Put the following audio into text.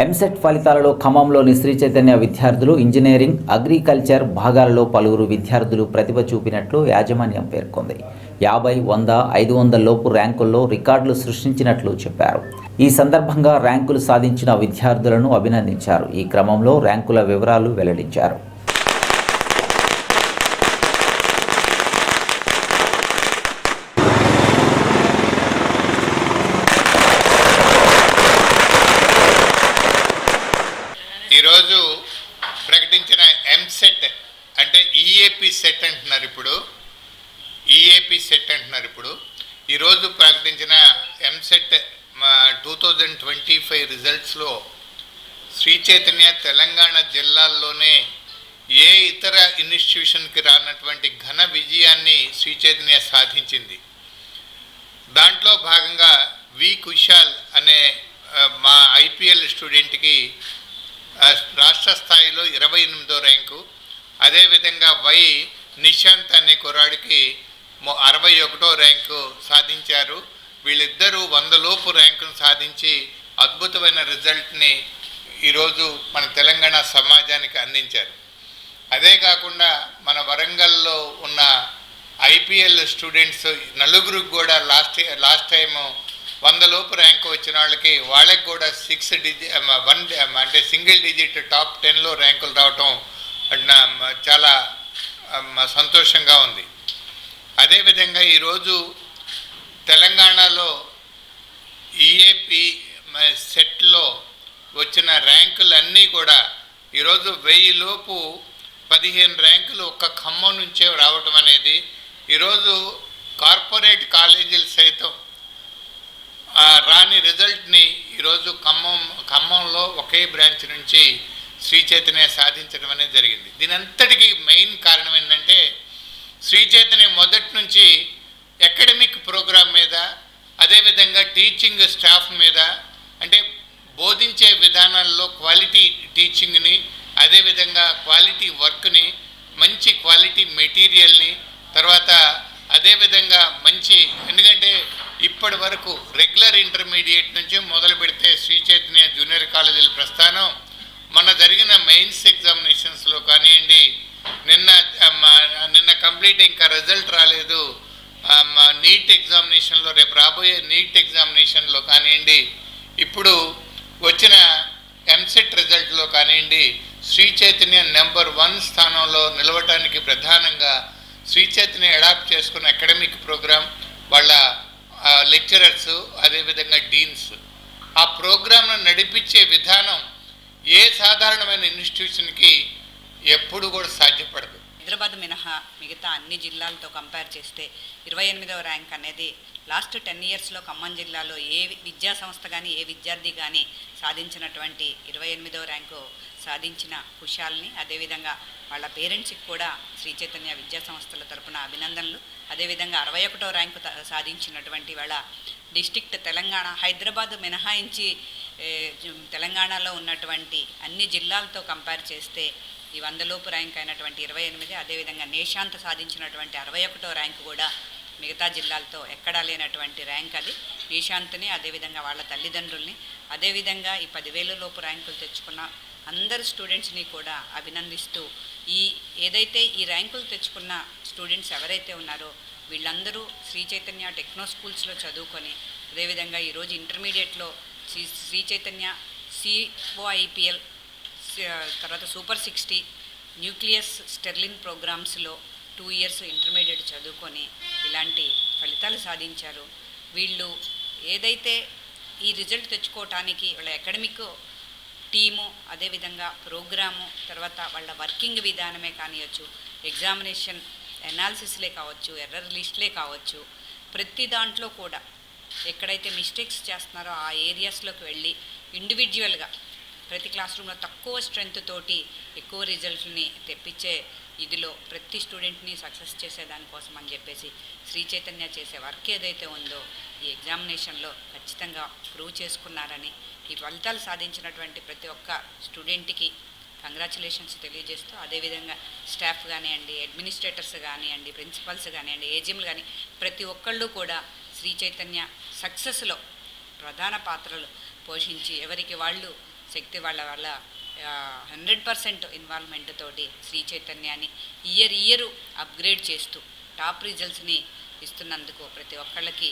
ఎంసెట్ ఫలితాలలో ఖమ్మంలోని శ్రీ చైతన్య విద్యార్థులు engineering agriculture భాగాలలో పలువురు విద్యార్థులు ప్రతిభ చూపినట్లు యాజమాన్యం పేర్కొంది. యాభై వంద ఐదు వందల లోపు ర్యాంకుల్లో రికార్డులు సృష్టించినట్లు చెప్పారు. ఈ సందర్భంగా ర్యాంకులు సాధించిన విద్యార్థులను అభినందించారు. ఈ క్రమంలో ర్యాంకుల వివరాలు వెల్లడించారు. ఈరోజు ప్రకటించిన ఎంసెట్ అంటే ఈఏపి సెట్ అంటున్నారు ఇప్పుడు. ఈఏపి సెట్ అంటున్నారు ఇప్పుడు. ఈరోజు ప్రకటించిన EAMCET two thousand twenty five రిజల్ట్స్లో Sri Chaitanya Telangana జిల్లాల్లోనే ఏ ఇతర ఇన్స్టిట్యూషన్కి రానటువంటి ఘన విజయాన్ని శ్రీ చైతన్య సాధించింది. దాంట్లో భాగంగా వి కుషాల్ అనే మా ఐపీఎల్ స్టూడెంట్కి రాష్ట్ర స్థాయిలో ఇరవై ఎనిమిదో ర్యాంకు. అదేవిధంగా వై నిశాంత్ అనే కుర్రాడికి అరవై ఒకటో ర్యాంకు సాధించారు. వీళ్ళిద్దరూ వందలోపు ర్యాంకును సాధించి అద్భుతమైన రిజల్ట్ని ఈరోజు మన తెలంగాణ సమాజానికి అందించారు. అదే కాకుండా మన వరంగల్లో ఉన్న ఐపీఎల్ స్టూడెంట్స్ నలుగురికి కూడా లాస్ట్ లాస్ట్ టైము వంద లోపు ర్యాంక్ వచ్చిన వాళ్ళకి వాళ్ళకి కూడా సిక్స్ డిజి వన్ అంటే సింగిల్ డిజిట్ టాప్ టెన్లో ర్యాంకులు రావటం చాలా సంతోషంగా ఉంది. అదేవిధంగా ఈరోజు తెలంగాణలో ఈఏపి సెట్లో వచ్చిన ర్యాంకులన్నీ కూడా ఈరోజు వెయ్యిలోపు పదిహేను ర్యాంకులు ఒక్క ఖమ్మం నుంచే రావటం అనేది ఈరోజు కార్పొరేట్ కాలేజీలు సైతం రాని రిజల్ట్ని ఈరోజు ఖమ్మం ఖమ్మంలో ఒకే బ్రాంచ్ నుంచి శ్రీ చైతన్య సాధించడం అనేది జరిగింది. దీని మెయిన్ కారణం ఏంటంటే శ్రీ చైతన్య మొదటి నుంచి అకాడమిక్ ప్రోగ్రామ్ మీద అదేవిధంగా టీచింగ్ స్టాఫ్ మీద అంటే బోధించే విధానాల్లో క్వాలిటీ టీచింగ్ని అదేవిధంగా క్వాలిటీ వర్క్ని మంచి క్వాలిటీ మెటీరియల్ని తర్వాత అదేవిధంగా మంచి ఎందుకంటే ఇప్పటి వరకు రెగ్యులర్ ఇంటర్మీడియట్ నుంచి మొదలు పెడితే శ్రీ చైతన్య జూనియర్ కాలేజీల ప్రస్థానం మొన్న జరిగిన మెయిన్స్ ఎగ్జామినేషన్స్లో కానివ్వండి నిన్న మా- నిన్న కంప్లీట్ ఇంకా రిజల్ట్ రాలేదు. నీట్ ఎగ్జామినేషన్లో రేపు రాబోయే నీట్ ఎగ్జామినేషన్లో కానివ్వండి ఇప్పుడు వచ్చిన ఎంసెట్ రిజల్ట్లో కానివ్వండి శ్రీ చైతన్య నెంబర్ వన్ స్థానంలో నిలవటానికి ప్రధానంగా శ్రీ అడాప్ట్ చేసుకున్న అకాడమిక్ ప్రోగ్రాం వాళ్ళ లెక్చరర్స్ అదేవిధంగా డీన్స్. ఆ ప్రోగ్రాంను నడిపించే విధానం ఏ సాధారణమైన ఇన్స్టిట్యూషన్కి ఎప్పుడు కూడా సాధ్యపడదు. హైదరాబాద్ మినహా మిగతా అన్ని జిల్లాలతో కంపేర్ చేస్తే ఇరవై ఎనిమిదవ ర్యాంక్ అనేది లాస్ట్ టెన్ ఇయర్స్లో ఖమ్మం జిల్లాలో ఏ విద్యా సంస్థ కానీ ఏ విద్యార్థి కానీ సాధించినటువంటి ఇరవై ఎనిమిదవ ర్యాంకు సాధించిన కుషాల్ని అదేవిధంగా వాళ్ళ పేరెంట్స్కి కూడా శ్రీ చైతన్య విద్యా సంస్థల తరపున అభినందనలు. అదేవిధంగా అరవై ఒకటో ర్యాంకు సాధించినటువంటి వాళ్ళ డిస్టిక్ట్ తెలంగాణ హైదరాబాద్ మినహాయించి తెలంగాణలో ఉన్నటువంటి అన్ని జిల్లాలతో కంపేర్ చేస్తే ఈ వందలోపు ర్యాంక్ అయినటువంటి ఇరవై ఎనిమిది అదేవిధంగా నేషాంత్ సాధించినటువంటి అరవై ఒకటో ర్యాంక్ కూడా మిగతా జిల్లాలతో ఎక్కడా లేనటువంటి ర్యాంక్ అది. నిశాంత్ని అదేవిధంగా వాళ్ళ తల్లిదండ్రుల్ని అదేవిధంగా ఈ పదివేల లోపు ర్యాంకులు తెచ్చుకున్న అందరు స్టూడెంట్స్ని కూడా అభినందిస్తూ ఈ ఏదైతే ఈ ర్యాంకులు తెచ్చుకున్న స్టూడెంట్స్ ఎవరైతే ఉన్నారో వీళ్ళందరూ శ్రీ చైతన్య టెక్నో స్కూల్స్లో చదువుకొని అదేవిధంగా ఈరోజు ఇంటర్మీడియట్లో శ్రీ శ్రీ చైతన్య సిఓఐపిఎల్ తర్వాత సూపర్ సిక్స్టీ న్యూక్లియస్ స్టెర్లిన్ ప్రోగ్రామ్స్లో టూ ఇయర్స్ ఇంటర్మీడియట్ చదువుకొని ఇలాంటి ఫలితాలు సాధించారు. వీళ్ళు ఏదైతే ఈ రిజల్ట్ తెచ్చుకోవటానికి వాళ్ళ అకాడమిక్ టీము అదేవిధంగా ప్రోగ్రాము తర్వాత వాళ్ళ వర్కింగ్ విధానమే కానివచ్చు ఎగ్జామినేషన్ ఎనాలిసిస్లే కావచ్చు ఎర్రర్ లిస్ట్లే కావచ్చు ప్రతి దాంట్లో కూడా ఎక్కడైతే మిస్టేక్స్ చేస్తున్నారో ఆ ఏరియాస్లోకి వెళ్ళి ఇండివిజువల్గా ప్రతి క్లాస్ రూమ్లో తక్కువ స్ట్రెంగ్త్ తోటి ఎక్కువ రిజల్ట్ని తెప్పించే ఇదిలో ప్రతి స్టూడెంట్ని సక్సెస్ చేసేదానికోసం అని చెప్పేసి శ్రీ చైతన్య చేసే వర్క్ ఏదైతే ఉందో ఈ ఎగ్జామినేషన్లో ఖచ్చితంగా ప్రూవ్ చేసుకున్నారని ఈ ఫలితాలు సాధించినటువంటి ప్రతి ఒక్క స్టూడెంట్కి కంగ్రాచులేషన్స్ తెలియజేస్తూ అదేవిధంగా స్టాఫ్ కానివ్వండి అడ్మినిస్ట్రేటర్స్ కానివ్వండి ప్రిన్సిపల్స్ కానివ్వండి ఏజిఎంలు కానీ ప్రతి ఒక్కళ్ళు కూడా శ్రీ చైతన్య సక్సెస్లో ప్రధాన పాత్రలు పోషించి ఎవరికి వాళ్ళు శక్తి వాళ్ళ వాళ్ళ హండ్రెడ్ పర్సెంట్ ఇన్వాల్వ్మెంట్ తోటి శ్రీ చైతన్యాన్ని ఇయర్ ఇయర్ అప్గ్రేడ్ చేస్తూ టాప్ రిజల్ట్స్ని ఇస్తున్నందుకు ప్రతి ఒక్కళ్ళకి